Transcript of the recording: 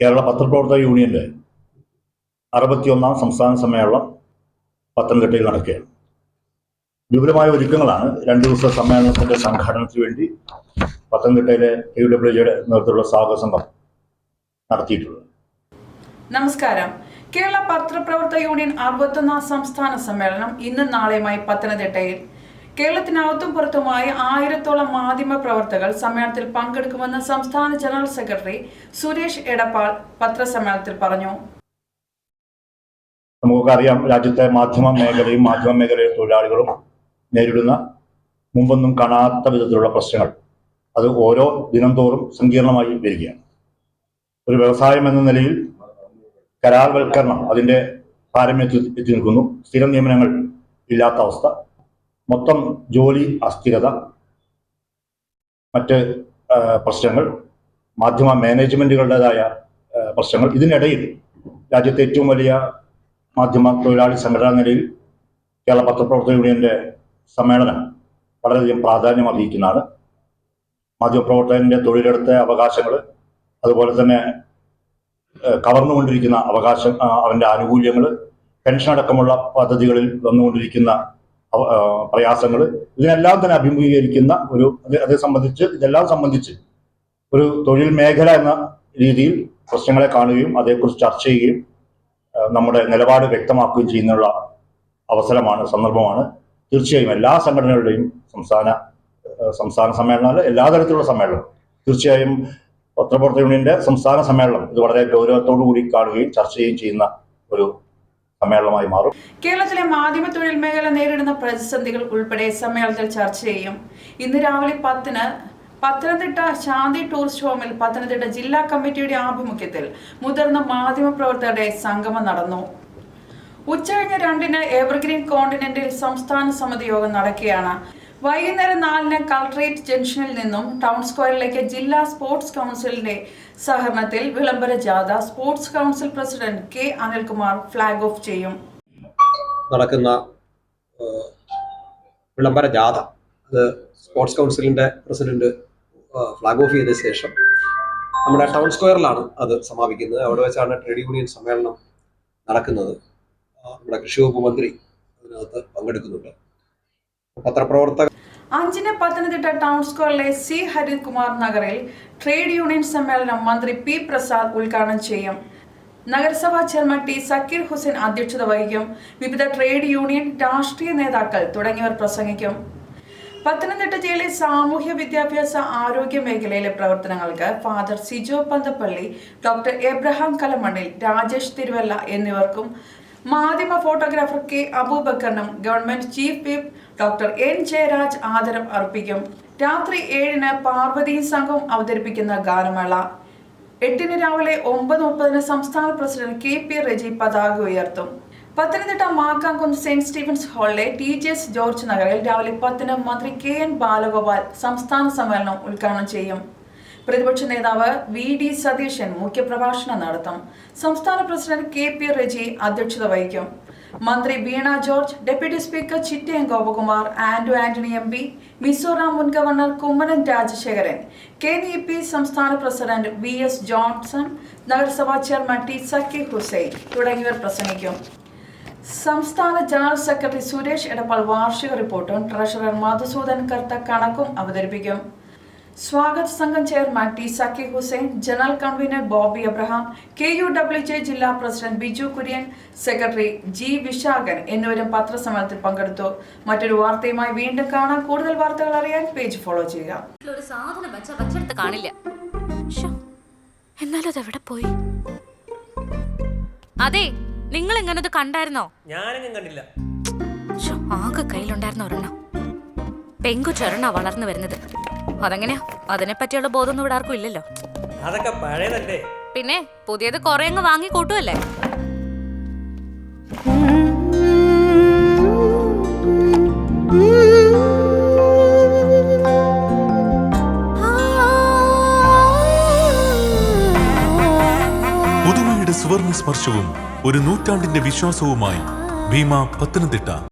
കേരള പത്രപ്രവർത്തക യൂണിയന്റെ അറുപത്തിയൊന്നാം സംസ്ഥാന സമ്മേളനം പത്തനംതിട്ടയിൽ നടക്കുകയാണ്. വിപുലമായ ഒരുക്കങ്ങളാണ് രണ്ട് ദിവസത്തെ സമ്മേളനത്തിന്റെ സംഘാടനത്തിന് വേണ്ടി പത്തനംതിട്ടയിലെ യു ഡബ്ല്യു ജിയുടെ നേതൃത്വത്തിലുള്ള സ്വാഗത സംഘം നടത്തിയിട്ടുള്ളത്. നമസ്കാരം. കേരള പത്രപ്രവർത്തക യൂണിയൻ അറുപത്തൊന്നാം സംസ്ഥാന സമ്മേളനം ഇന്നും നാളെയുമായി പത്തനംതിട്ടയിൽ കേരളത്തിനകത്തും പുറത്തുമായി ആയിരത്തോളം മാധ്യമ പ്രവർത്തകർ സമ്മേളനത്തിൽ പങ്കെടുക്കുമെന്ന് സംസ്ഥാന ജനറൽ സെക്രട്ടറി സുരേഷ് എടപ്പാൾ പത്രസമ്മേളനത്തിൽ പറഞ്ഞു. നമുക്കറിയാം രാജ്യത്തെ മാധ്യമ മേഖലയും മാധ്യമ മേഖലയിലെ തൊഴിലാളികളും നേരിടുന്ന മുമ്പൊന്നും കാണാത്ത വിധത്തിലുള്ള പ്രശ്നങ്ങൾ. അത് ഓരോ ദിനം തോറും സങ്കീർണമായി വരികയാണ്. ഒരു വ്യവസായം എന്ന നിലയിൽ കരാർവൽക്കരണം അതിന്റെ പാരമ്യത്തിൽ എത്തി നിൽക്കുന്നു. സ്ഥിര നിയമനങ്ങൾ ഇല്ലാത്ത അവസ്ഥ. മൊത്തം ജോലി അസ്ഥിരത മറ്റ് പ്രശ്നങ്ങൾ മാധ്യമ മാനേജ്മെന്റുകളുടേതായ പ്രശ്നങ്ങൾ ഇതിനിടയിൽ രാജ്യത്തെ ഏറ്റവും വലിയ മാധ്യമ തൊഴിലാളി സംഘടനാ നിലയിൽ കേരള പത്രപ്രവർത്തക യൂണിയന്റെ സമ്മേളനം വളരെയധികം പ്രാധാന്യം അർഹിക്കുന്നതാണ്. മാധ്യമപ്രവർത്തകന്റെ തൊഴിലെടുത്ത അവകാശങ്ങൾ അതുപോലെ തന്നെ കവർന്നുകൊണ്ടിരിക്കുന്ന അവകാശം അവന്റെ ആനുകൂല്യങ്ങൾ പെൻഷൻ അടക്കമുള്ള പദ്ധതികളിൽ വന്നുകൊണ്ടിരിക്കുന്ന പ്രയാസങ്ങൾ ഇതിനെല്ലാം തന്നെ അഭിമുഖീകരിക്കുന്ന ഒരു അതെ സംബന്ധിച്ച് ഇതെല്ലാം സംബന്ധിച്ച് ഒരു തൊഴിൽ മേഖല എന്ന രീതിയിൽ പ്രശ്നങ്ങളെ കാണുകയും അതേക്കുറിച്ച് ചർച്ച ചെയ്യുകയും നമ്മുടെ നിലപാട് വ്യക്തമാക്കുകയും ചെയ്യുന്നുള്ള അവസരമാണ് സന്ദർഭമാണ്. തീർച്ചയായും എല്ലാ സംഘടനകളുടെയും സംസ്ഥാന സംസ്ഥാന സമ്മേളനം അല്ല എല്ലാ തരത്തിലുള്ള സമ്മേളനം. തീർച്ചയായും പത്രപ്രവർത്തക യൂണിയന്റെ സംസ്ഥാന സമ്മേളനം ഇത് വളരെ ഗൗരവത്തോടു കൂടി കാണുകയും ചർച്ച ചെയ്യുകയും ചെയ്യുന്ന ഒരു സമ്മേളനമായി മാറും. കേരളത്തിലെ മാധ്യമ തൊഴിൽ മേഖല നേരിടുന്ന പ്രതിസന്ധികൾ ഉൾപ്പെടെ സമ്മേളനത്തിൽ ചർച്ച ചെയ്യും. ഇന്ന് രാവിലെ പത്തിന് പത്തനംതിട്ട ശാന്തി ടൂറിസ്റ്റ് ഹോമിൽ പത്തനംതിട്ട ജില്ലാ കമ്മിറ്റിയുടെ ആഭിമുഖ്യത്തിൽ മുതിർന്ന മാധ്യമ പ്രവർത്തകരുടെ സംഗമം നടന്നു. ഉച്ചകഴിഞ്ഞ് രണ്ടിന് എവർഗ്രീൻ കോണ്ടിനെന്റിൽ സംസ്ഥാന സമിതി യോഗം നടക്കുകയാണ്. വൈകുന്നേരം നാലിന് കളക്ട്രേറ്റ് ജംഗ്ഷനിൽ നിന്നും ടൗൺ സ്ക്വയറിലേക്ക് ജില്ലാ സ്പോർട്സ് കൗൺസിലിന്റെ സഹകരണത്തിൽ വിളംബര ജാഥ sports council president K Anilkumar flag off ചെയ്യും. നടക്കുന്ന വിളംബര ജാഥ. അത് സ്പോർട്സ് കൗൺസിലിന്റെ പ്രസിഡന്റ് ഫ്ലാഗ് ഓഫ് ചെയ്ത ശേഷം നമ്മുടെ ടൗൺ സ്ക്വയറിലാണ് അത് സമാപിക്കുന്നത്. അവിടെ വെച്ചാണ് ട്രേഡ് യൂണിയൻ സമ്മേളനം നടക്കുന്നത്. നമ്മുടെ കൃഷി വകുപ്പ് മന്ത്രി അതിനകത്ത് പങ്കെടുക്കുന്നുണ്ട്. പത്രപ്രവർത്തക അഞ്ചിന് പത്തനംതിട്ട ടൗൺ സ്ക്വയറിലെ സി ഹരികുമാർ നഗറിൽ ട്രേഡ് യൂണിയൻ സമ്മേളനം മന്ത്രി പി പ്രസാദ് ഉദ്ഘാടനം ചെയ്യും. നഗരസഭാ ചെയർമാൻ ടി സക്കീർ ഹുസൈൻ അധ്യക്ഷത വഹിക്കും. വിവിധ ട്രേഡ് യൂണിയൻ രാഷ്ട്രീയ നേതാക്കൾ തുടങ്ങിയവർ പ്രസംഗിക്കും. പത്തനംതിട്ട ജില്ലയിലെ സാമൂഹ്യ വിദ്യാഭ്യാസ ആരോഗ്യ മേഖലയിലെ പ്രവർത്തനങ്ങൾക്ക് ഫാദർ സിജോ പന്തപ്പള്ളി ഡോക്ടർ എബ്രഹാം കലമണ്ണിൽ രാജേഷ് തിരുവല്ല എന്നിവർക്കും മാധ്യമ photographer K അബൂബക്കറിനും government chief whip doctor N Jayaraj ആദരം അർപ്പിക്കും. രാത്രി ഏഴിന് പാർവതി സംഘം അവതരിപ്പിക്കുന്ന ഗാനമേള. എട്ടിന് രാവിലെ ഒമ്പത് മുപ്പതിന് സംസ്ഥാന പ്രസിഡന്റ് കെ പി റെജി പതാക ഉയർത്തും. പത്തനംതിട്ട മാക്കാംകുന്ന് സെന്റ് സ്റ്റീഫൻസ് ഹാളിലെ ടി എസ് ജോർജ് നഗറിൽ രാവിലെ പത്തിന് മന്ത്രി കെ എൻ ബാലഗോപാൽ സംസ്ഥാന സമ്മേളനം ഉദ്ഘാടനം ചെയ്യും. പ്രതിപക്ഷ നേതാവ് വി ഡി സതീശൻ മുഖ്യപ്രഭാഷണം നടത്തും. സംസ്ഥാന പ്രസിഡന്റ് കെ പി റെജി അധ്യക്ഷത വഹിക്കും. മന്ത്രി Veena George deputy speaker Chittayam Gopakumar Andrew Antony M P Mizoram മുൻ governor Kummanam Rajasekharan K D P സംസ്ഥാന പ്രസിഡന്റ് വി എസ് ജോൺസൺ നഗരസഭാ ചെയർമാൻ ടി സക്കി ഹുസൈൻ തുടങ്ങിയവർ പ്രസംഗിക്കും. സംസ്ഥാന ജനറൽ സെക്രട്ടറി സുരേഷ് എടപ്പാൾ വാർഷിക റിപ്പോർട്ടും ട്രഷറർ മധുസൂദൻ കർത്ത കണക്കും അവതരിപ്പിക്കും. സ്വാഗത സംഘം chairman T Zakki Hussain general convener Bobby Abraham K U W J ജില്ലാ president Biju Kurian secretary G Vishakhan എന്നിവരും പത്രസമ്മേളനത്തിൽ പങ്കെടുത്തു. മറ്റൊരു വാർത്തയുമായി വീണ്ടും കാണാം. കൂടുതൽ വാർത്തകൾ അറിയാൻ പേജ് ഫോളോ ചെയ്യുക. ഒരു സാധനം വെച്ച വച്ചെടുത്ത് കാണില്ല. ശ്ശോ, എന്നാലും അതെവിടെ പോയി? അതെ നിങ്ങൾ എങ്ങനെ കണ്ടായിരുന്നോ? ഞാനെങ്ങും കണ്ടില്ല. ശ്ശോ, ആകെ കയ്യിലുണ്ടായിരുന്ന ഒരെണ്ണം. ചൊരണ വളർന്നു വരുന്നത്. അതെങ്ങനെയാ? അതിനെ പറ്റിയുള്ള ബോധമൊന്നും ഇവിടെ ആർക്കും ഇല്ലല്ലോ. അതൊക്കെ പഴയതല്ലേ? പിന്നെ പുതിയത് കുറെ അങ്ങ് വാങ്ങി കൂട്ടുമല്ലേ സുവർണ സ്പർശവും ഒരു നൂറ്റാണ്ടിന്റെ വിശ്വാസവുമായി ഭീമ പത്തനംതിട്ട.